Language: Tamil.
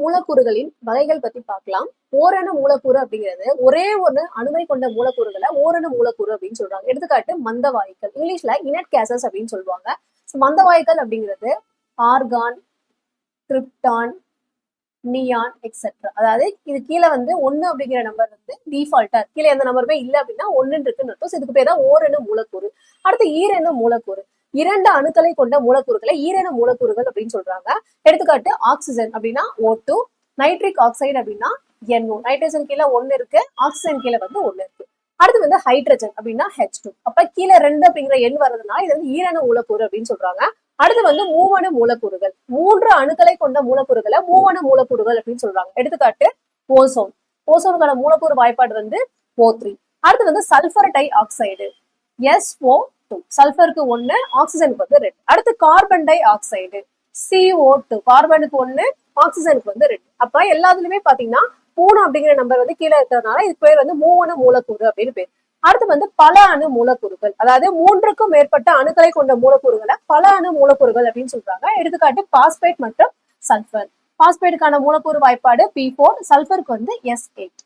மூலக்கூறுகளின் வகைகள் பத்தி பார்க்கலாம். ஓரணு மூலக்கூறு அப்படிங்கிறது ஒரே ஒரு அணுமை கொண்ட மூலக்கூறுகளை ஓரணு மூலக்கூறு அப்படின்னு சொல்றாங்க. எடுத்துக்காட்டு மந்த வாயுக்கள் இங்கிலீஷ்ல இனட் கேசஸ் அப்படின்னு சொல்லுவாங்க. மந்தவாயுக்கள் அப்படிங்கிறது ஆர்கான் கிரிப்டான் நியான் எக்ஸெட்ரா அதாவது இது கீழே வந்து ஒன்னு அப்படிங்கிற நம்பர் வந்து டிஃபால்ட்டா கீழே எந்த நம்பருமே இல்லை அப்படின்னா ஒன்னு இருக்குன்னு இருக்கும் இதுக்கு பேர் தான் ஓரணு மூலக்கூறு. அடுத்து ஈரணு மூலக்கூறு. இரண்டு அணுக்களை கொண்ட மூலக்கூறுகளை ஈரண மூலக்கூறுகள் அப்படின்னு சொல்றாங்க. எடுத்துக்காட்டு ஆக்சிஜன் அப்படின்னா ஓ டூ நைட்ரிக் ஆக்சைடு அப்படின்னா என்ஓ நைட்ரஜன் கீழே ஒன்னு இருக்கு ஆக்சிஜன் கீழே வந்து ஒன்னு இருக்கு. அடுத்து வந்து ஹைட்ரஜன் அப்படின்னா ஹெச் டூ அப்ப கீழே ரெண்டு அப்படிங்கிற எண் வர்றதுனால இது வந்து ஈரண மூலக்கூறு அப்படின்னு சொல்றாங்க. அடுத்து வந்து மூவணு மூலக்கூறுகள். மூன்று அணுக்களை கொண்ட மூலக்கூறுகளை மூவணு மூலக்கூறுகள் அப்படின்னு சொல்றாங்க. எடுத்துக்காட்டு ஓசோன் ஓசோனுக்கான மூலக்கூறு வாய்ப்பாடு வந்து ஓ த்ரீ அடுத்து வந்து sulphur dioxide S O two சல்பருக்கு ஒன்னு ஆக்சிஜனுக்கு வந்து ரெண்டு. அடுத்து carbon dioxide CO two கார்பனுக்கு ஒன்னு ஆக்சிஜனுக்கு வந்து ரெண்டு. அப்போ எல்லாத்துலயுமே பாத்தீங்கன்னா மூணு அப்படிங்கிற நம்பர் வந்து கீழே இருக்கிறதுனால இது பேர் வந்து மூணு மூலக்கூறு அப்படின்னு பேர். அடுத்து வந்து பல அணு மூலக்கூறுகள். அதாவது மூன்றுக்கும் மேற்பட்ட அணுக்களை கொண்ட மூலக்கூறுகளை பல அணு மூலக்கூறுகள் அப்படின்னு சொல்றாங்க. எடுத்துக்காட்டு பாஸ்பேட் மற்றும் சல்ஃபர் பாஸ்பேட்டுக்கான மூலக்கூறு வாய்ப்பாடு பி ஃபோர் சல்பருக்கு வந்து எஸ் எயிட்